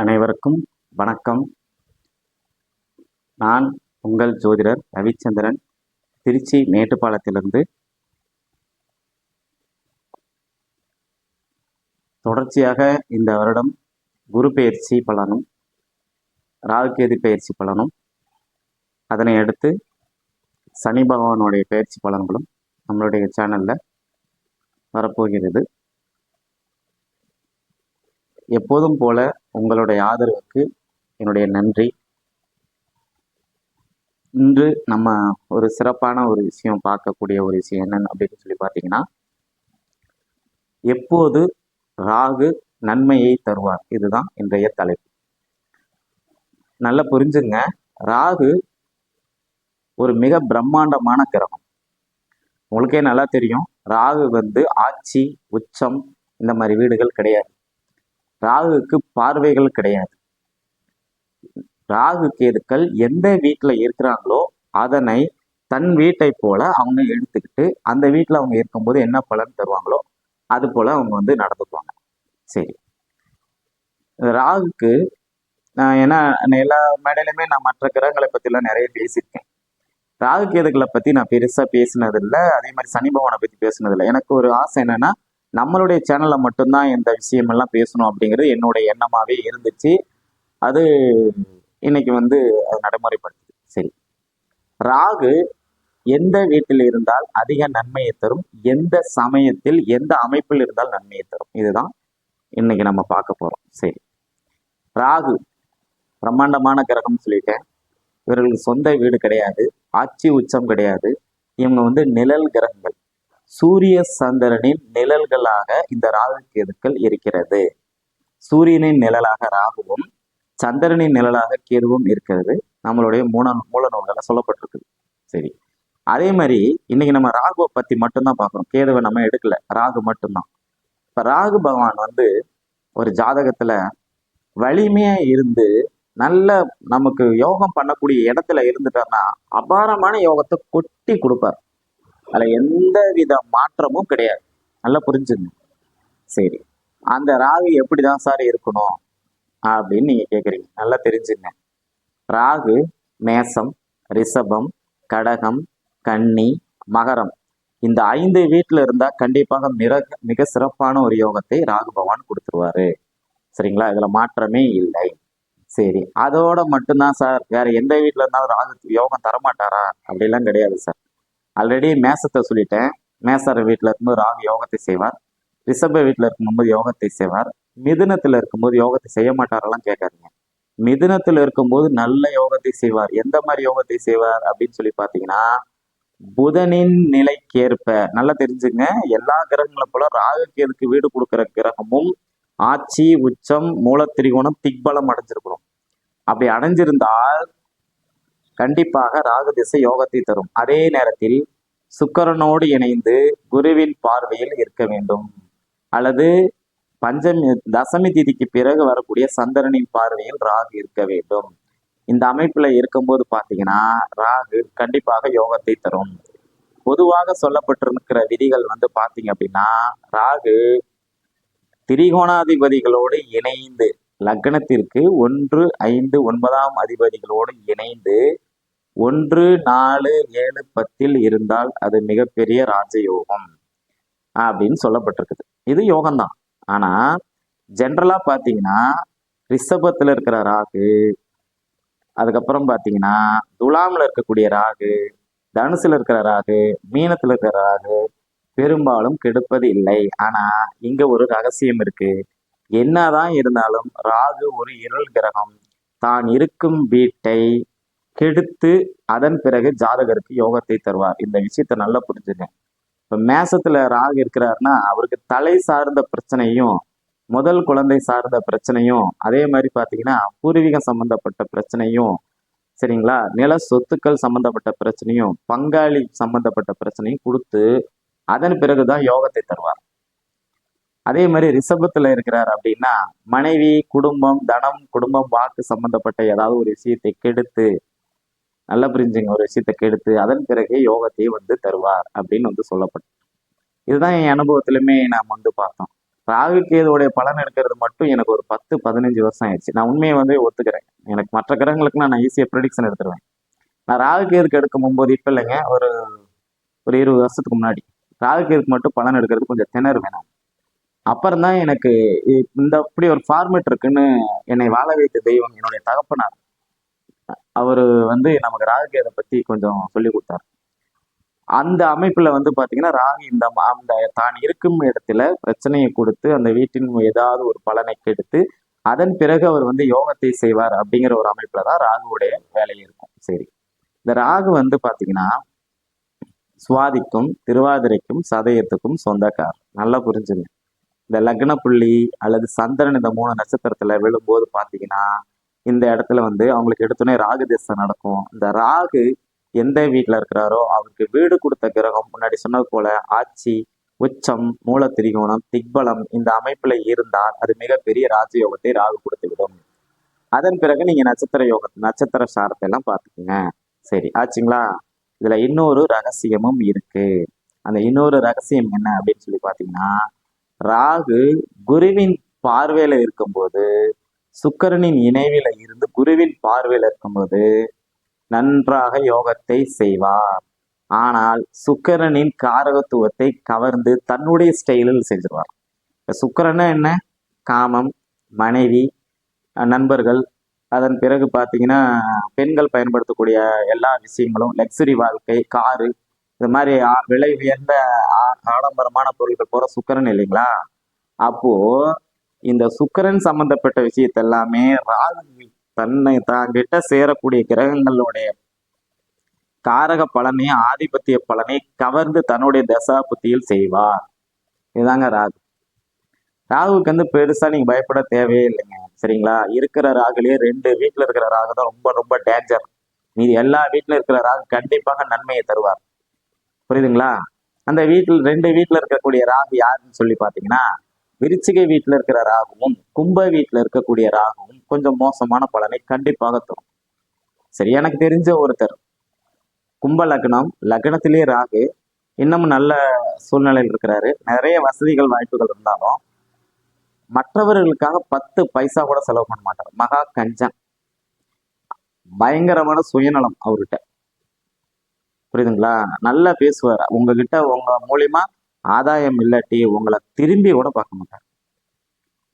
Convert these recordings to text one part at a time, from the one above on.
அனைவருக்கும் வணக்கம். நான் உங்கள் ஜோதிடர் ரவிச்சந்திரன் திருச்சி மேட்டுப்பாளத்திலிருந்து தொடர்ச்சியாக இந்த வருடம் குரு பெயர்ச்சி பலனும் ராகுகேது பெயர்ச்சி பலனும் அதனை அடுத்து சனி பகவானுடைய பெயர்ச்சி பலன்களும் நம்மளுடைய சேனலில் வரப்போகிறது. எப்போதும் போல உங்களுடைய ஆதரவுக்கு என்னுடைய நன்றி. இன்று நம்ம ஒரு சிறப்பான ஒரு விஷயம் பார்க்கக்கூடிய ஒரு விஷயம் என்னன்னு அப்படின்னு சொல்லி பார்த்தீங்கன்னா எப்போது ராகு நன்மையை தருவார்? இதுதான் இன்றைய தலைப்பு. நல்லா புரிஞ்சுங்க. ராகு ஒரு மிக பிரம்மாண்டமான கிரகம். உங்களுக்கே நல்லா தெரியும். ராகு வந்து ஆட்சி உச்சம் இந்த மாதிரி வீடுகள் கிடையாது. ராகுக்கு பார்வைகள் கிடையாது. ராகு கேதுக்கள் எந்த வீட்டில் இருக்கிறாங்களோ அதனை தன் வீட்டை போல அவங்க எடுத்துக்கிட்டு அந்த வீட்டில் அவங்க இருக்கும்போது என்ன பலன் தருவாங்களோ அது போல அவங்க வந்து நடந்துக்குவாங்க. சரி. ராகுக்கு நான் ஏன்னா எல்லா மேடையிலுமே நான் மற்ற கிரகங்களை பற்றிலாம் நிறைய பேசியிருக்கேன். ராகு கேதுகளை பற்றி நான் பெருசாக பேசினதில்லை. அதே மாதிரி சனி பகவானை பற்றி பேசினதில்லை. எனக்கு ஒரு ஆசை என்னன்னா நம்மளுடைய சேனலில் மட்டும்தான் இந்த விஷயமெல்லாம் பேசணும் அப்படிங்கிறது என்னுடைய எண்ணமாகவே இருந்துச்சு. அது இன்னைக்கு வந்து அது நடைமுறைப்படுத்துது. சரி. ராகு எந்த வீட்டில் இருந்தால் அதிக நன்மையை தரும்? எந்த சமயத்தில் எந்த அமைப்பில் இருந்தால் நன்மையை தரும்? இதுதான் இன்னைக்கு நம்ம பார்க்க போறோம். சரி. ராகு பிரம்மாண்டமான கிரகம்னு சொல்லிட்டேன். இவர்களுக்கு சொந்த வீடு கிடையாது. ஆட்சி உச்சம் கிடையாது. இவங்க வந்து நிழல் கிரகங்கள். சூரிய சந்திரனின் நிழல்களாக இந்த ராகு கேதுக்கள் இருக்கிறது. சூரியனின் நிழலாக ராகுவும் சந்திரனின் நிழலாக கேதுவும் இருக்கிறது. நம்மளுடைய மூல மூல நூல்களில் சொல்லப்பட்டிருக்குது. சரி. அதே மாதிரி இன்னைக்கு நம்ம ராகுவை பத்தி மட்டும்தான் பார்க்குறோம். கேதுவை நம்ம எடுக்கல. ராகு மட்டும்தான். இப்ப ராகு பகவான் வந்து ஒரு ஜாதகத்துல வலிமையா இருந்து நல்ல நமக்கு யோகம் பண்ணக்கூடிய இடத்துல இருந்துட்டார்னா அபாரமான யோகத்தை கொட்டி கொடுப்பார். அதுல எந்த வித மாற்றமும் கிடையாது. நல்லா புரிஞ்சுங்க. சரி. அந்த ராகு எப்படிதான் சார் இருக்கணும் அப்படின்னு நீங்க கேட்குறீங்க நல்லா தெரிஞ்சுங்க. ராகு மேசம் ரிஷபம் கடகம் கன்னி மகரம். இந்த ஐந்து வீட்டுல இருந்தா கண்டிப்பாக மிக மிக சிறப்பான ஒரு யோகத்தை ராகு பகவான் கொடுத்துருவாரு. சரிங்களா? இதில் மாற்றமே இல்லை. சரி. அதோட மட்டும்தான் சார். வேற எந்த வீட்டுல இருந்தாலும் ராகு யோகம் தரமாட்டாரா? அப்படிலாம் கிடையாது சார். ஆல்ரெடி மேசத்தை சொல்லிட்டேன். மேசர வீட்டில் இருக்கும்போது ராகு யோகத்தை செய்வார். ரிஷப வீட்டில் இருக்கும்போது யோகத்தை செய்வார். மிதுனத்தில் இருக்கும்போது யோகத்தை செய்ய மாட்டாரெல்லாம் கேட்காதீங்க. மிதுனத்தில் இருக்கும்போது நல்ல யோகத்தை செய்வார். எந்த மாதிரி யோகத்தை செய்வார் அப்படின்னு சொல்லி பார்த்தீங்கன்னா புதனின் நிலைக்கேற்ப நல்லா தெரிஞ்சுங்க எல்லா கிரகங்களை போல ராகுக்கேதுக்கு வீடு கொடுக்குற கிரகமும் ஆட்சி உச்சம் மூலத்திரிகோணம் திக்பலம் அடைஞ்சிருக்கிறோம். அப்படி அடைஞ்சிருந்தால் கண்டிப்பாக ராகு திசை யோகத்தை தரும். அதே நேரத்தில் சுக்கரனோடு இணைந்து குருவின் பார்வையில் இருக்க வேண்டும். அல்லது பஞ்சமி தசமி திதிக்கு பிறகு வரக்கூடிய சந்திரனின் பார்வையில் ராகு இருக்க வேண்டும். இந்த அமைப்புல இருக்கும்போது பாத்தீங்கன்னா ராகு கண்டிப்பாக யோகத்தை தரும். பொதுவாக சொல்லப்பட்டிருக்கிற விதிகள் வந்து பாத்தீங்க அப்படின்னா ராகு திரிகோணாதிபதிகளோடு இணைந்து லக்னத்திற்கு ஒன்று ஐந்து ஒன்பதாம் அதிபதிகளோடு இணைந்து ஒன்று நாலு ஏழு பத்தில் இருந்தால் அது மிகப்பெரிய ராஜயோகம் அப்படின்னு சொல்லப்பட்டிருக்குது. இது யோகம்தான். ஆனா ஜென்ரலா பாத்தீங்கன்னா ரிஷபத்துல இருக்கிற ராகு அதுக்கப்புறம் பாத்தீங்கன்னா துலாம்ல இருக்கக்கூடிய ராகு தனுசுல இருக்கிற ராகு மீனத்துல இருக்கிற ராகு பெரும்பாலும் கெடுப்பது இல்லை. ஆனா இங்க ஒரு ரகசியம் இருக்கு. என்னதான் இருந்தாலும் ராகு ஒரு இருள் கிரகம். தான் இருக்கும் வீட்டை கெடுத்து அதன் பிறகு ஜாதகருக்கு யோகத்தை தருவார். இந்த விஷயத்த நல்லா புரிஞ்சுங்க. இப்போ மேசத்துல ராகு இருக்கிறாருன்னா அவருக்கு தலை சார்ந்த பிரச்சனையும் முதல் குழந்தை சார்ந்த பிரச்சனையும் அதே மாதிரி பார்த்தீங்கன்னா பூர்வீகம் சம்பந்தப்பட்ட பிரச்சனையும் சரிங்களா? நில சொத்துக்கள் சம்பந்தப்பட்ட பிரச்சனையும் பங்காளி சம்பந்தப்பட்ட பிரச்சனையும் கொடுத்து அதன் பிறகுதான் யோகத்தை தருவார். அதே மாதிரி ரிஷபத்துல இருக்கிறார் அப்படின்னா மனைவி குடும்பம் தனம் குடும்பம் வாக்கு சம்பந்தப்பட்ட ஏதாவது ஒரு விஷயத்தை கெடுத்து நல்லா புரிஞ்சுங்க ஒரு விஷயத்தை கெடுத்து அதன் பிறகு யோகத்தை வந்து தருவார் அப்படின்னு வந்து சொல்லப்பட்டு இதுதான் என் அனுபவத்திலுமே நாம் வந்து பார்த்தோம். ராகு கேதுவோடைய பலன் எடுக்கிறது மட்டும் எனக்கு ஒரு பத்து பதினஞ்சு வருஷம் ஆயிடுச்சு. நான் உண்மையை வந்து ஒத்துக்கிறேன். எனக்கு மற்ற கிரகங்களுக்கு நான் ஈஸியாக ப்ரிடிக்ஷன் எடுத்துருவேன். நான் ராகுகேதுக்கு எடுக்கும் போது இப்போ இல்லைங்க ஒரு ஒரு இருபது வருஷத்துக்கு முன்னாடி. ராகுகேதுக்கு மட்டும் பலன் எடுக்கிறது கொஞ்சம் திணறு வேணாம் அப்புறம் தான் எனக்கு இந்த இப்படி ஒரு ஃபார்மேட் இருக்குன்னு என்னை வாழ வைத்த தெய்வம் என்னுடைய தகப்பனார். அவர் வந்து நமக்கு ராகு கேதை பற்றி கொஞ்சம் சொல்லி கொடுத்தார். அந்த அமைப்புல வந்து பாத்தீங்கன்னா ராகு இந்த அந்த தான் இருக்கும் இடத்துல பிரச்சனையை கொடுத்து அந்த வீட்டின் ஏதாவது ஒரு பலனை கெடுத்து அதன் பிறகு அவர் வந்து யோகத்தை செய்வார் அப்படிங்கிற ஒரு அமைப்புல தான் ராகுவுடைய வேலை இருக்கும். சரி. இந்த ராகு வந்து பாத்தீங்கன்னா சுவாதிக்கும் திருவாதிரைக்கும் சதயத்துக்கும் சொந்தக்கார் நல்லா புரிஞ்சுங்க. இந்த லக்ன புள்ளி அல்லது சந்திரன் இந்த மூணு நட்சத்திரத்துல விழும்போது பாத்தீங்கன்னா இந்த இடத்துல வந்து அவங்களுக்கு எடுத்தோடனே ராகு திசை நடக்கும். இந்த ராகு எந்த வீட்டில் இருக்கிறாரோ அவருக்கு வீடு கொடுத்த கிரகம் முன்னாடி சொன்னது போல ஆட்சி உச்சம் மூல திரிகோணம் திக்பலம் இந்த அமைப்புல இருந்தால் அது மிகப்பெரிய ராஜயோகத்தை ராகு கொடுத்து விடும் அதன் பிறகு நீங்க நட்சத்திர யோக நட்சத்திர சாரத்தை எல்லாம் பார்த்துக்குங்க. சரி ஆச்சுங்களா? இதுல இன்னொரு ரகசியமும் இருக்கு. அந்த இன்னொரு ரகசியம் என்ன அப்படின்னு சொல்லி பார்த்தீங்கன்னா ராகு குருவின் பார்வையில இருக்கும்போது சுக்கரனின் இணைவில இருந்து குருவின் பார்வையில் இருக்கும்போது நன்றாக யோகத்தை செய்வார். ஆனால் சுக்கரனின் காரகத்துவத்தை கவர்ந்து தன்னுடைய ஸ்டைலில் செஞ்சிருவார். சுக்கரனா என்ன? காமம் மனைவி நண்பர்கள். அதன் பிறகு பார்த்தீங்கன்னா பெண்கள் பயன்படுத்தக்கூடிய எல்லா விஷயங்களும் லக்ஸரி வாழ்க்கை காரு இது மாதிரி விலை உயர்ந்த ஆடம்பரமான பொருட்கள் போகிற சுக்கரன் இல்லைங்களா? அப்போ இந்த சுக்கரன் சம்பந்தப்பட்ட விஷயத்த எல்லாமே ராகு தன்னை தாங்கிட்ட சேரக்கூடிய கிரகங்களுடைய காரக பலனை ஆதிபத்திய பலனை கவர்ந்து தன்னுடைய தசா புத்தியில் செய்வார். இதுதாங்க ராகு. ராகுவுக்கு வந்து பெருசா நீங்க பயப்பட தேவையே இல்லைங்க. சரிங்களா? இருக்கிற ராகுலயே ரெண்டு வீட்டுல இருக்கிற ராகு தான் ரொம்ப ரொம்ப டேஞ்சர் மீதி எல்லா வீட்டுல இருக்கிற ராகு கண்டிப்பாக நன்மையை தருவார். புரியுதுங்களா? அந்த வீட்டில் ரெண்டு வீட்டுல இருக்கக்கூடிய ராகு யாருன்னு சொல்லி பாத்தீங்கன்னா விருச்சிகை வீட்டுல இருக்கிற ராகுவும் கும்ப வீட்டுல இருக்கக்கூடிய ராகுவும் கொஞ்சம் மோசமான பலனை கண்டிப்பாக தரும். சரி எனக்கு தெரிஞ்ச ஒருத்தர். கும்ப லக்னம் லக்னத்திலே ராகு இன்னமும் நல்ல சூழ்நிலையில் இருக்கிறாரு. நிறைய வசதிகள் வாய்ப்புகள் இருந்தாலும் மற்றவர்களுக்காக பத்து பைசா கூட செலவு பண்ண மாட்டார். மகா கஞ்சன் பயங்கரமான சுயநலம் அவர்கிட்ட. புரியுதுங்களா? நல்லா பேசுவார். உங்ககிட்ட உங்க மூலியமா ஆதாயம் இல்லாட்டி உங்களை திரும்பி கூட பார்க்க மாட்டார்.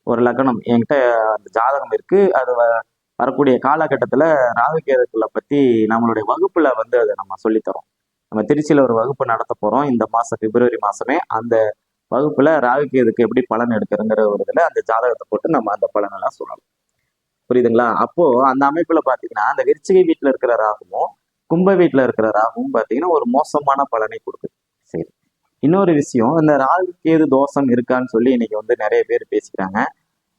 ஒரு லக்னம் என்கிட்ட அந்த ஜாதகம் இருக்கு. அது வ- வரக்கூடிய காலகட்டத்தில் ராகுகேதுக்களை பற்றி நம்மளுடைய வகுப்பில் வந்து அதை நம்ம சொல்லித்தரோம். நம்ம திருச்சியில் ஒரு வகுப்பு நடத்த போகிறோம் இந்த மாதம் பிப்ரவரி மாதமே அந்த வகுப்பில் ராகுகேதுக்கு எப்படி பலன் எடுக்கிறங்கிற ஒரு இதில் அந்த ஜாதகத்தை போட்டு நம்ம அந்த பலனெல்லாம் சொல்லலாம். புரியுதுங்களா? அப்போது அந்த அமைப்பில் பார்த்தீங்கன்னா அந்த விருச்சிகை வீட்டில் இருக்கிற ராகுவும் கும்ப வீட்டில் இருக்கிற ராகுவும் பார்த்தீங்கன்னா ஒரு மோசமான பலனை கொடுக்குது. சரி. இன்னொரு விஷயம் இந்த ராகு கேது தோஷம் இருக்கான்னு சொல்லி இன்னைக்கு வந்து நிறைய பேர் பேசிக்கிறாங்க.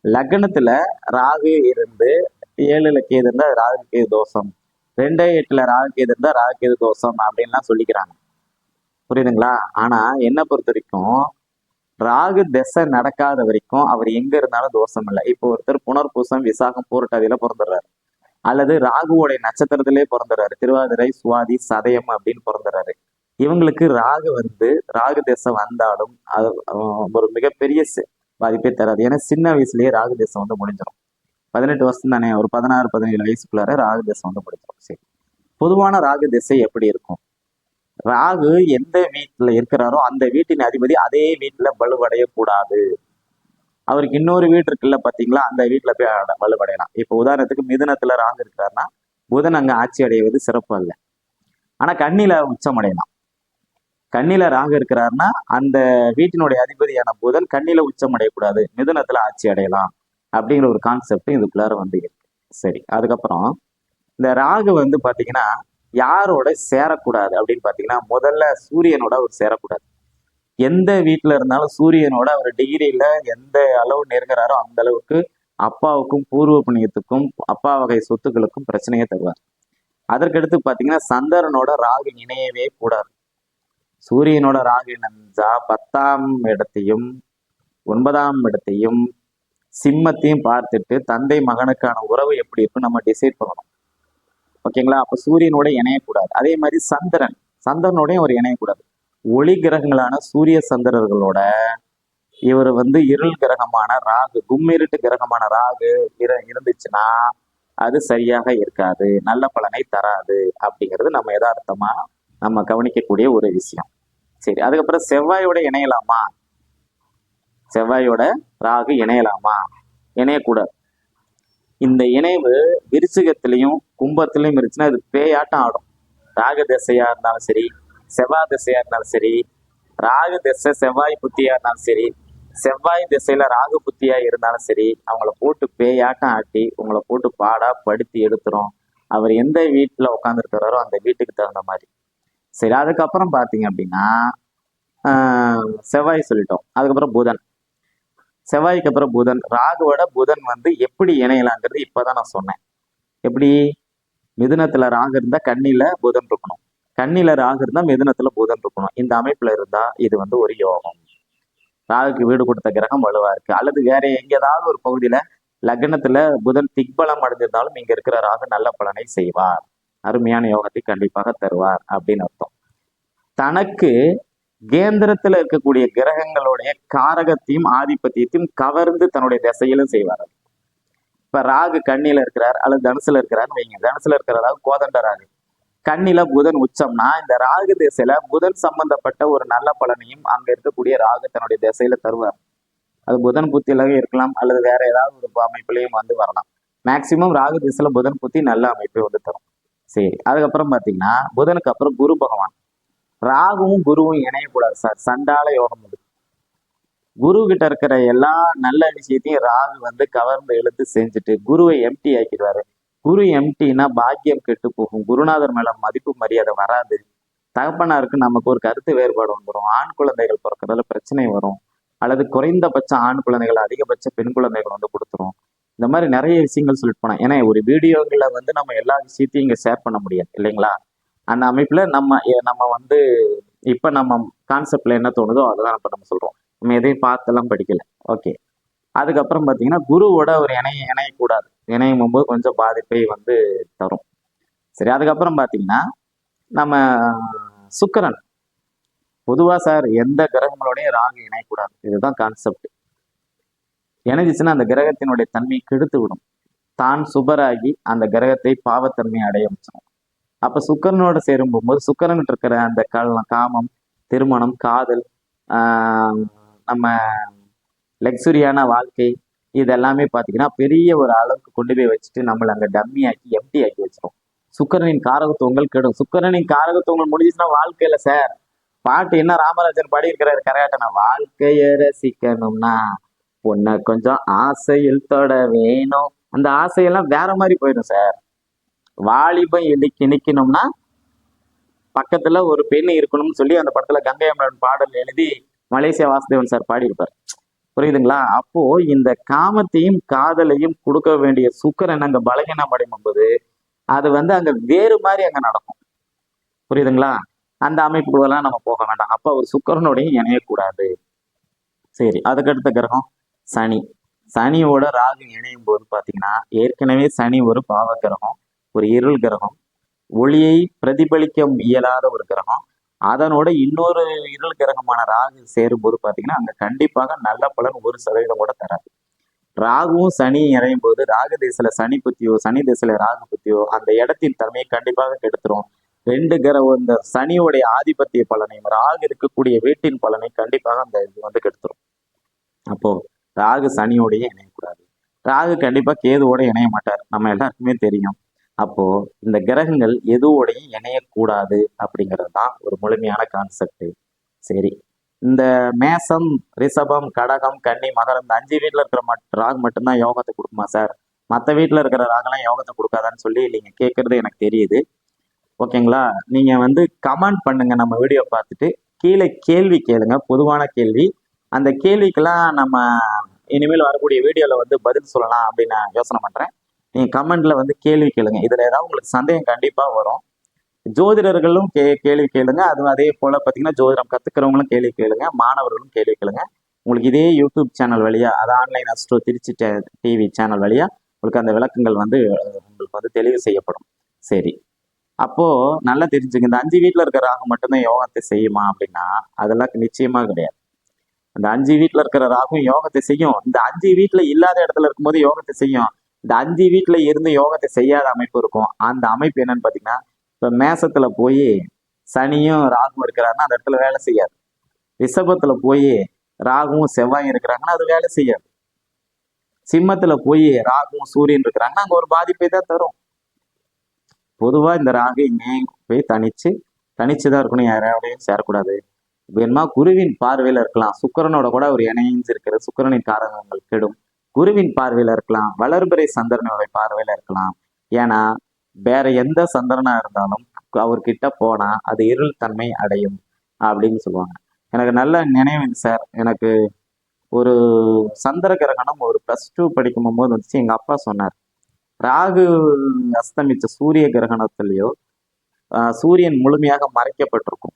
லக்னத்துல ராகு இருந்து ஏழுல கேது இருந்தா ராகு கேது தோஷம் ரெண்டே எட்டுல ராகு கேது இருந்தா ராகு கேது தோஷம் அப்படின்லாம் சொல்லிக்கிறாங்க. புரியுதுங்களா? ஆனா என்ன பொறுத்த வரைக்கும் ராகு திசை நடக்காத வரைக்கும் அவர் எங்க இருந்தாலும் தோஷம் இல்லை. இப்போ ஒருத்தர் புனர்பூசம் விசாகம் பூரட்டாதியில பிறந்துடுறாரு. அல்லது ராகுவோடைய நட்சத்திரத்திலே பிறந்துடுறாரு. திருவாதிரை சுவாதி சதயம் அப்படின்னு பிறந்துடுறாரு. இவங்களுக்கு ராகு வந்து ராகு திசை வந்தாலும் அது ஒரு மிகப்பெரிய பாதிப்பே தராது. ஏன்னா சின்ன வயசுலயே ராகு திசை வந்து முடிஞ்சிடும் பதினெட்டு வருஷம் தானே ஒரு பதினாறு பதினேழு வயசுக்குள்ளார ராகு திசை வந்து முடிஞ்சிடும் சரி. பொதுவான ராகு திசை எப்படி இருக்கும்? ராகு எந்த வீட்டுல இருக்கிறாரோ அந்த வீட்டின் அதிபதி அதே வீட்டுல வலுவடையக்கூடாது. அவருக்கு இன்னொரு வீடு இருக்குல்ல பாத்தீங்களா? அந்த வீட்டுல போய் வலுவடையலாம். இப்போ உதாரணத்துக்கு மிதுனத்துல ராகு இருக்கிறாருன்னா புதன் அங்கே ஆட்சி அடைவது சிறப்பு அல்ல. ஆனா கண்ணில உச்சமடையலாம் கண்ணில ராகு இருக்கிறாருன்னா அந்த வீட்டினுடைய அதிபதியான புதன் கண்ணில உச்சம் அடையக்கூடாது. மிதுனத்துல ஆட்சி அடையலாம். அப்படிங்கிற ஒரு கான்செப்ட் இதுக்குள்ளார வந்து இருக்கு. சரி அதுக்கப்புறம் இந்த ராகு வந்து பாத்தீங்கன்னா யாரோட சேரக்கூடாது அப்படின்னு பாத்தீங்கன்னா முதல்ல சூரியனோட அவர் சேரக்கூடாது. எந்த வீட்டுல இருந்தாலும் சூரியனோட அவர் டிகிரியில எந்த அளவு நெருங்குறாரோ அந்த அளவுக்கு அப்பாவுக்கும் பூர்வ புண்ணியத்துக்கும் அப்பா வகை சொத்துக்களுக்கும் பிரச்சனையே தருவார். அதற்கடுத்து பாத்தீங்கன்னா சந்திரனோட ராகு இணையவே கூடாது. சூரியனோட ராகு இணைஞ்சா பத்தாம் இடத்தையும் ஒன்பதாம் இடத்தையும் சிம்மத்தையும் பார்த்துட்டு தந்தை மகனுக்கான உறவு எப்படி இருக்கும் நம்ம டிசைட் பண்ணணும். ஓகேங்களா? அப்ப சூரியனோட இணையக்கூடாது. அதே மாதிரி சந்திரன். சந்திரனோடையும் அவர் இணையக்கூடாது. ஒளி கிரகங்களான சூரிய சந்திரர்களோட இவர் வந்து இருள் கிரகமான ராகு கும்மிருட்டு கிரகமான ராகு இர இருந்துச்சுன்னா அது சரியாக இருக்காது. நல்ல பலனை தராது. அப்படிங்கிறது நம்ம யதார்த்தமாக நம்ம கவனிக்கக்கூடிய ஒரு விஷயம். சரி அதுக்கப்புறம் செவ்வாயோட இணையலாமா? செவ்வாயோட ராகு இணையலாமா? இணையக்கூடாது இந்த இணைவு விருச்சிகத்திலையும் கும்பத்திலையும் இருந்துச்சுன்னா அது பேயாட்டம் ஆடும். ராகு திசையா இருந்தாலும் சரி செவ்வாய் திசையா இருந்தாலும் சரி ராகு திசை செவ்வாய் புத்தியா இருந்தாலும் சரி செவ்வாய் திசையில ராகு புத்தியா இருந்தாலும் சரி அவங்கள போட்டு பேயாட்டம் ஆட்டி உங்களை போட்டு பாடா படுத்தி எடுத்துரும். அவர் எந்த வீட்டில் உட்காந்துருக்கிறாரோ அந்த வீட்டுக்கு தகுந்த மாதிரி. சரி அதுக்கப்புறம் பார்த்தீங்க அப்படின்னா ஆஹ், செவ்வாய் சொல்லிட்டோம். அதுக்கப்புறம் புதன். செவ்வாய்க்கு அப்புறம் புதன். ராகுவோட புதன் வந்து எப்படி இணையலாங்கிறது இப்பதான் நான் சொன்னேன். எப்படி? மிதுனத்துல ராகு இருந்தா கண்ணில புதன் இருக்கணும். கண்ணில ராகு இருந்தா மிதுனத்துல புதன் இருக்கணும். இந்த அமைப்புல இருந்தா இது வந்து ஒரு யோகம். ராகுக்கு வீடு கொடுத்த கிரகம் வலுவா இருக்கு. அல்லது வேற எங்க ஏதாவது ஒரு பகுதியில லக்னத்துல புதன் திக்பலம் அடைஞ்சிருந்தாலும் இங்க இருக்கிற ராகு நல்ல பலனை செய்வார். அருமையான யோகத்தை கண்டிப்பாக தருவார் அப்படின்னு அர்த்தம். தனக்கு கேந்திரத்துல இருக்கக்கூடிய கிரகங்களுடைய காரகத்தையும் ஆதிபத்தியத்தையும் கவர்ந்து தன்னுடைய திசையிலும் செய்வார். இப்ப ராகு கண்ணில இருக்கிறார் அல்லது தனுசுல இருக்கிறார் வைங்க. தனுசுல இருக்கிற ராகு கோதண்ட ராகு. கண்ணில புதன் உச்சம்னா இந்த ராகு திசையில புதன் சம்பந்தப்பட்ட ஒரு நல்ல பலனையும் அங்க இருக்கக்கூடிய ராகு தன்னுடைய திசையில தருவார். அது புதன் புத்தியிலவே இருக்கலாம் அல்லது வேற ஏதாவது ஒரு அமைப்புலையும் வந்து வரலாம். மேக்சிமம் ராகு திசையில புதன் புத்தி நல்ல அமைப்பை வந்து தரும். சரி அதுக்கப்புறம் பாத்தீங்கன்னா புதனுக்கு அப்புறம் குரு பகவான். ராகுவும் குருவும் இணையக்கூடாது சார். சண்டால யோகம் குரு கிட்ட இருக்கிற எல்லா நல்ல விஷயத்தையும் ராகு வந்து கவர்ந்து இழுத்து செஞ்சுட்டு குருவை எம்டி ஆக்கிடுவாரு. குரு எம்டினா பாக்கியம் கெட்டு போகும். குருநாதர் மேல மதிப்பு மரியாதை வராது. தகப்பனாருக்கு நமக்கு ஒரு கருத்து வேறுபாடு வந்துடும் ஆண் குழந்தைகள் பிறக்கிறதுல பிரச்சனை வரும். அல்லது குறைந்தபட்ச ஆண் குழந்தைகள் அதிகபட்ச பெண் குழந்தைகள் வந்து கொடுத்துரும். இந்த மாதிரி நிறைய விஷயங்கள் சொல்லிட்டு போனேன். ஏன்னா ஒரு வீடியோவில் வந்து நம்ம எல்லா விஷயத்தையும் இங்கே ஷேர் பண்ண முடியாது இல்லைங்களா? அந்த அமைப்பில் நம்ம நம்ம வந்து இப்போ நம்ம கான்செப்ட்ல என்ன தோணுதோ அதுதான் இப்போ நம்ம சொல்கிறோம் நம்ம எதையும் பார்த்தெல்லாம் படிக்கல. ஓகே அதுக்கப்புறம் பார்த்தீங்கன்னா குருவோட ஒரு இணைய இணையக்கூடாது. இணையும் போது கொஞ்சம் பாதிப்பை வந்து தரும். சரி அதுக்கப்புறம் பார்த்தீங்கன்னா நம்ம சுக்கரன். பொதுவாக சார் எந்த கிரகங்களோடையும் ராகு இணையக்கூடாது. இதுதான் கான்செப்ட் இணைஞ்சிச்சுன்னா அந்த கிரகத்தினுடைய தன்மையை கெடுத்து விடும். தான் சுபராகி அந்த கிரகத்தை பாவத்தன்மை அடைய வச்சிடும் அப்போ சுக்கரனோட சேரும் போகும்போது இருக்கிற அந்த கல் காமம் திருமணம் காதல் ஆஹ் நம்ம லக்ஸுரியான வாழ்க்கை இதெல்லாமே பார்த்தீங்கன்னா பெரிய ஒரு அளவுக்கு கொண்டு போய் வச்சுட்டு நம்மளை அங்கே டம்மி ஆக்கி எம்டி ஆக்கி வச்சிரும். சுக்கரனின் காரகத்துவங்கள் கெடும். சுக்கரனின் காரகத்துவங்கள் முடிஞ்சுச்சுன்னா வாழ்க்கையில சார் பாட்டு என்ன ராமராஜன் பாடி இருக்கிறாரு கரையாட்டனா? வாழ்க்கையை ரசிக்கணும்னா உன்னை கொஞ்சம் ஆசையில் தொட வேணும். அந்த ஆசையெல்லாம் வேற மாதிரி போயிடும் சார். வாலிபம் இடிக்கி நிக்கணும்னா பக்கத்துல ஒரு பெண் இருக்கணும்னு சொல்லி அந்த படத்துல கங்கை அமரன் பாடல் எழுதி மலேசியா வாசுதேவன் சார் பாடியிருப்பார். புரியுதுங்களா? அப்போ இந்த காமத்தையும் காதலையும் கொடுக்க வேண்டிய சுக்கரன் அங்க பலகீனம் அடையும் போது அது வந்து அங்க வேறு மாதிரி அங்க நடக்கும். புரியுதுங்களா? அந்த அமைப்புகளெல்லாம் நம்ம போக வேண்டாம். அப்போ ஒரு சுக்கரனோடையும் இணையக்கூடாது. சரி அதுக்கடுத்த கிரகம். சனி. சனியோட ராகு இணையும் போது பார்த்தீங்கன்னா ஏற்கனவே சனி ஒரு பாவ கிரகம் ஒரு இருள் கிரகம் ஒளியை பிரதிபலிக்க இயலாத ஒரு கிரகம். அதனோட இன்னொரு இருள் கிரகமான ராகு சேரும்போது பார்த்தீங்கன்னா அங்கே கண்டிப்பாக நல்ல பலன் ஒரு சதவீதம் கூட தராது. ராகுவும் சனி இறையும் போது ராகு திசையில சனி புத்தியோ சனி திசையில ராகு புத்தியோ அந்த இடத்தின் தன்மையை கண்டிப்பாக கெடுத்துரும். ரெண்டு கிரகம் இந்த சனியோடைய ஆதிபத்திய பலனையும் ராகு இருக்கக்கூடிய வீட்டின் பலனை கண்டிப்பாக அந்த இது வந்து கெடுத்துரும். அப்போ ராகு சனியோடையே இணையக்கூடாது. ராகு கண்டிப்பாக கேதுவோட இணைய மாட்டார். நம்ம எல்லாருக்குமே தெரியும். அப்போ இந்த கிரகங்கள் எதுவோடையும் இணையக்கூடாது அப்படிங்கிறது தான் ஒரு முழுமையான கான்செப்ட் சரி. இந்த மேசம் ரிஷபம் கடகம் கன்னி மகரம் இந்த அஞ்சு வீட்டில் இருக்கிற மட் ராகு மட்டும்தான் யோகத்தை கொடுக்குமா சார்? மற்ற வீட்டில் இருக்கிற ராகெல்லாம் யோகத்தை கொடுக்காதான்னு சொல்லி நீங்கள் கேட்குறது எனக்கு தெரியுது. ஓகேங்களா? நீங்கள் வந்து கமெண்ட் பண்ணுங்கள் நம்ம வீடியோ பார்த்துட்டு கீழே கேள்வி கேளுங்க. பொதுவான கேள்வி. அந்த கேள்விக்கெல்லாம் நம்ம இனிமேல் வரக்கூடிய வீடியோவில் வந்து பதில் சொல்லலாம் அப்படின்னு நான் யோசனை பண்ணுறேன் நீங்கள் கமெண்ட்ல வந்து கேள்வி கேளுங்க. இதில் ஏதாவது உங்களுக்கு சந்தேகம் கண்டிப்பாக வரும். ஜோதிடர்களும் கே கேள்வி கேளுங்க. அது அதே போல் பார்த்தீங்கன்னா ஜோதிடம் கற்றுக்கிறவங்களும் கேள்வி கேளுங்க. மாணவர்களும் கேள்வி கேளுங்க. உங்களுக்கு இதே யூடியூப் சேனல் வழியா அது online astro Trichy TV channel வழியா உங்களுக்கு அந்த விளக்கங்கள் வந்து உங்களுக்கு வந்து தெளிவு செய்யப்படும். சரி. அப்போ நல்லா தெரிஞ்சுங்க. இந்த அஞ்சு வீட்டில் இருக்கிற ராகு மட்டும்தான் யோகத்தை செய்யுமா அப்படின்னா அதெல்லாம் நிச்சயமா கிடையாது. அந்த அஞ்சு வீட்டுல இருக்கிற ராகும் யோகத்தை செய்யும். இந்த அஞ்சு வீட்டுல இல்லாத இடத்துல இருக்கும்போது யோகத்தை செய்யும். இந்த அஞ்சு வீட்டில் இருந்து யோகத்தை செய்யாத அமைப்பு இருக்கும். அந்த அமைப்பு என்னன்னு பாத்தீங்கன்னா இப்ப மேசத்துல போய் சனியும் ராகும் இருக்கிறாருன்னா அந்த இடத்துல வேலை செய்யாது. ரிஷபத்தில் போய் ராகுவும் செவ்வாயும் இருக்கிறாங்கன்னா அது வேலை செய்யாது. சிம்மத்துல போய் ராகுவும் சூரியன் இருக்கிறாங்கன்னா அங்க ஒரு பாதிப்பை தான் தரும். பொதுவா இந்த ராகு இங்கேயும் போய் தனிச்சு தனிச்சு தான் இருக்கணும் யாரோடையும் சேரக்கூடாது. வேணுமா? குருவின் பார்வையில் இருக்கலாம். சுக்கிரனோட கூட ஒரு இணைஞ்சு இருக்கிற சுக்கிரனின் காரகங்கள் கெடும். குருவின் பார்வையில் இருக்கலாம். வளர்பிறை சந்திரனோட பார்வையில் இருக்கலாம். ஏன்னா வேற எந்த சந்திரனா இருந்தாலும் அவர்கிட்ட போனா அது இருள் தன்மை அடையும் அப்படின்னு சொல்லுவாங்க. எனக்கு நல்ல நினைவு சார். எனக்கு ஒரு சந்திர கிரகணம் ஒரு ப்ளஸ் டூ படிக்கும் போது வந்துச்சு. எங்க அப்பா சொன்னார் ராகு அஸ்தமிச்ச சூரிய கிரகணத்திலேயோ சூரியன் முழுமையாக மறைக்கப்பட்டிருக்கும்.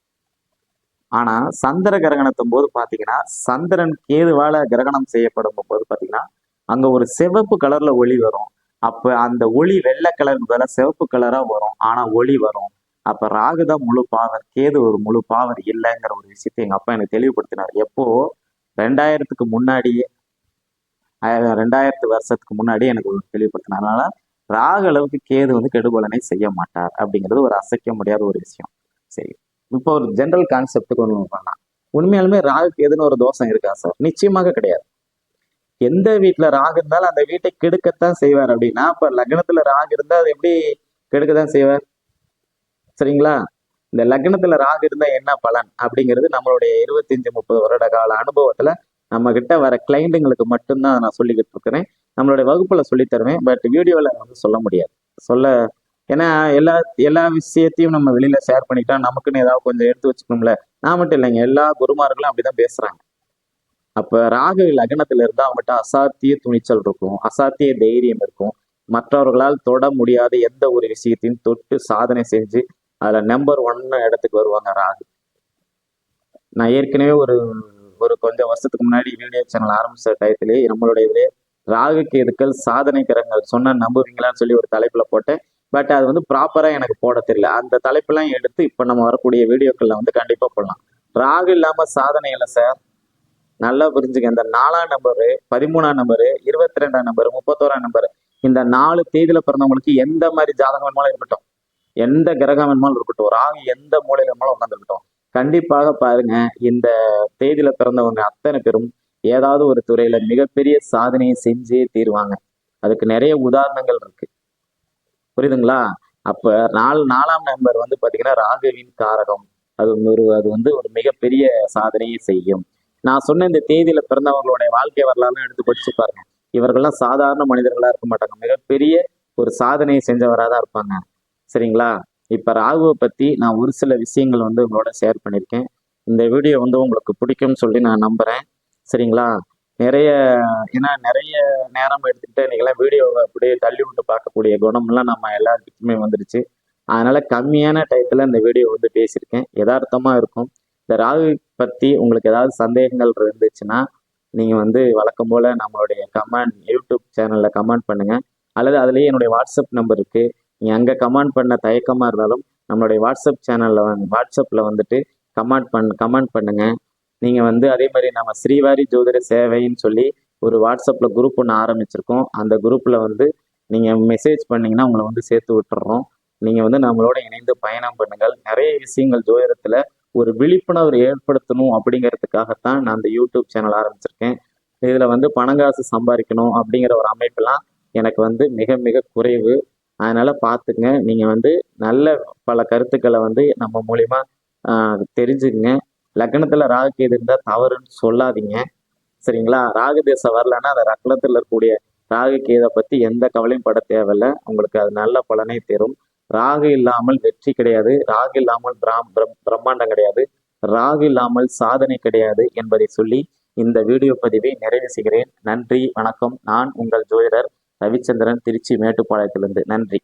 ஆனா சந்திர கிரகணத்தும் போது பாத்தீங்கன்னா சந்திரன் கேதுவால கிரகணம் செய்யப்படும் போது பாத்தீங்கன்னா அங்க ஒரு சிவப்பு கலர்ல ஒளி வரும். அப்ப அந்த ஒளி வெள்ளை கலருக்கு பதிலா சிவப்பு கலரா வரும். ஆனா ஒளி வரும். அப்ப ராகுதான் முழு பாவர் கேது ஒரு முழு பாவர் இல்லைங்கிற ஒரு விஷயத்தை எங்க அப்பா எனக்கு தெளிவுபடுத்தினார். எப்போ? ரெண்டாயிரத்துக்கு முன்னாடியே ரெண்டாயிரத்து வருஷத்துக்கு முன்னாடி எனக்கு தெளிவுபடுத்தினார். அதனால ராகு அளவுக்கு கேது வந்து கெடுபலனை செய்ய மாட்டார் அப்படிங்கிறது ஒரு அசைக்க முடியாத ஒரு விஷயம். சரி. இப்போ ஒரு ஜென்ரல் கான்செப்டுக்கு ஒன்று பண்ணலாம். உண்மையாலுமே ராகுக்கு எதுன்னு ஒரு தோஷம் இருக்கா சார் நிச்சயமாக கிடையாது. எந்த வீட்டில் ராகு இருந்தாலும் அந்த வீட்டை கெடுக்கத்தான் செய்வார். அப்படின்னா இப்ப லக்னத்துல ராகு இருந்தால் அது எப்படி கெடுக்கத்தான் செய்வார்? சரிங்களா? இந்த லக்னத்துல ராகு இருந்தா என்ன பலன்? அப்படிங்கிறது நம்மளுடைய இருபத்தஞ்சு முப்பது வருட கால அனுபவத்துல நம்ம கிட்ட வர கிளைண்ட்டுங்களுக்கு மட்டும்தான் நான் சொல்லிக்கிட்டு இருக்கிறேன். நம்மளுடைய வகுப்பில் சொல்லித் தருவேன். பட் வீடியோவில் வந்து சொல்ல முடியாது. சொல்ல ஏன்னா எல்லா எல்லா விஷயத்தையும் நம்ம வெளியில ஷேர் பண்ணிட்டா நமக்குன்னு ஏதாவது கொஞ்சம் எடுத்து வச்சுக்கணும்ல. நான் மட்டும் இல்லைங்க எல்லா குருமார்களும் அப்படிதான் பேசுறாங்க. அப்ப ராகு லக்னத்துல இருந்தா அவங்ககிட்ட அசாத்திய துணிச்சல் இருக்கும் அசாத்திய தைரியம் இருக்கும். மற்றவர்களால் தொட முடியாத எந்த ஒரு விஷயத்தையும் தொட்டு சாதனை செஞ்சு அதுல நம்பர் ஒன்னு இடத்துக்கு வருவாங்க ராகு. நான் ஏற்கனவே ஒரு ஒரு கொஞ்சம் வருஷத்துக்கு முன்னாடி வீடியோ சேனல் ஆரம்பிச்ச டயத்திலே நம்மளுடைய இதுலேயே ராகு கேதுக்கள் சாதனை கிரகங்கள் சொன்னா நம்புவீங்களான்னு சொல்லி ஒரு தலைப்புல போட்டேன். பட் அது வந்து ப்ராப்பரா எனக்கு போட தெரியல. அந்த தலைப்பெல்லாம் எடுத்து இப்ப நம்ம வரக்கூடிய வீடியோக்கள்ல வந்து கண்டிப்பா போடலாம். ராகு இல்லாம சாதனை இல்லை சார் நல்லா புரிஞ்சுக்க இந்த நாலாம் நம்பரு பதிமூணாம் நம்பரு இருபத்தி ரெண்டாம் நம்பர் முப்பத்தோராம் நம்பர் இந்த நாலு தேதியில பிறந்தவங்களுக்கு எந்த மாதிரி ஜாதகம் வேணுமாலும் இருக்கட்டும்? எந்த கிரகம் வேணுமாலும் இருக்கட்டும்? ராகு எந்த மூலையில வேணுமாலும் உட்காந்துருக்கட்டும் கண்டிப்பாக பாருங்க. இந்த தேதியில பிறந்தவங்க அத்தனை பேரும் ஏதாவது ஒரு துறையில மிகப்பெரிய சாதனையை செஞ்சே தீருவாங்க. அதுக்கு நிறைய உதாரணங்கள் இருக்கு. புரியுதுங்களா? அப்ப நாலு நாலாம் நம்பர் வந்து பாத்தீங்கன்னா ராகுவின் காரகம். அது ஒரு அது வந்து ஒரு மிகப்பெரிய சாதனையை செய்யும். நான் சொன்ன இந்த தேதியில பிறந்தவர்களுடைய வாழ்க்கை வரலாறுலாம் எடுத்து படிச்சு பாருங்க. இவர்கள்லாம் சாதாரண மனிதர்களா இருக்க மாட்டாங்க. மிகப்பெரிய ஒரு சாதனையை செஞ்சவராக தான் இருப்பாங்க. சரிங்களா? இப்ப ராகுவை பத்தி நான் ஒரு சில விஷயங்கள் வந்து உங்களோட ஷேர் பண்ணியிருக்கேன். இந்த வீடியோ வந்து உங்களுக்கு பிடிக்கும்னு சொல்லி நான் நம்புறேன். சரிங்களா? நிறைய ஏன்னா நிறைய நேரம் எடுத்துக்கிட்டு இன்னைக்கெல்லாம் வீடியோவை அப்படியே தள்ளி விட்டு பார்க்கக்கூடிய குணம்லாம் நம்ம எல்லாருக்குமே வந்துருச்சு. அதனால கம்மியான டயத்துல இந்த வீடியோ வந்து பேசியிருக்கேன். யதார்த்தமா இருக்கும். இந்த ராகு பத்தி உங்களுக்கு ஏதாவது சந்தேகங்கள் இருந்துச்சுன்னா நீங்க வந்து வழக்கம் போல நம்மளுடைய கமெண்ட் யூடியூப் சேனல்ல கமெண்ட் பண்ணுங்க. அல்லது அதுலேயே என்னுடைய வாட்ஸ்அப் நம்பர் இருக்கு. நீங்கள் அங்கே கமெண்ட் பண்ண தயக்கமாக இருந்தாலும் நம்மளுடைய வாட்ஸ்அப் சேனலில் வந்து வாட்ஸ்அப்பில் வந்துட்டு கமெண்ட் பண் கமெண்ட் பண்ணுங்கள் நீங்க வந்து அதே மாதிரி நம்ம ஸ்ரீவாரி ஜோதிட சேவைன்னு சொல்லி ஒரு வாட்ஸ்அப்ல குரூப் ஒன்று ஆரம்பிச்சிருக்கோம். அந்த குரூப்ல வந்து நீங்க மெசேஜ் பண்ணீங்கன்னா உங்களை வந்து சேர்த்து விட்டுறோம். நீங்க வந்து நம்மளோட இணைந்து பயணம் பண்ணுங்கள். நிறைய விஷயங்கள் ஜோதிடத்துல ஒரு விழிப்புணர்வு ஏற்படுத்தணும் அப்படிங்கிறதுக்காகத்தான் நான் அந்த யூடியூப் சேனல் ஆரம்பிச்சிருக்கேன். இதுல வந்து பணங்காசு சம்பாதிக்கணும் அப்படிங்கிற ஒரு அமைப்பெல்லாம் எனக்கு வந்து மிக மிக குறைவு. அதனால பார்த்துங்க நீங்க வந்து நல்ல பல கருத்துக்களை வந்து நம்ம மூலியமா தெரிஞ்சுக்குங்க. லக்னத்துல ராகு கேது இருந்தா தவறுன்னு சொல்லாதீங்க. சரிங்களா? ராகு தேசம் வரலன்னா அந்த லக்னத்துல இருக்கக்கூடிய ராகு கேதை பத்தி எந்த கவலையும் பட தேவையில்ல. உங்களுக்கு அது நல்ல பலனை தரும். ராகு இல்லாமல் வெற்றி கிடையாது. ராகு இல்லாமல் பிராம் பிரம்- பிரம்மாண்டம் கிடையாது. ராகு இல்லாமல் சாதனை கிடையாது என்பதை சொல்லி இந்த வீடியோ பதிவை நிறைவு செய்கிறேன். நன்றி வணக்கம். நான் உங்கள் ஜோதிடர் ரவிச்சந்திரன் திருச்சி மேட்டுப்பாளையத்திலிருந்து. நன்றி.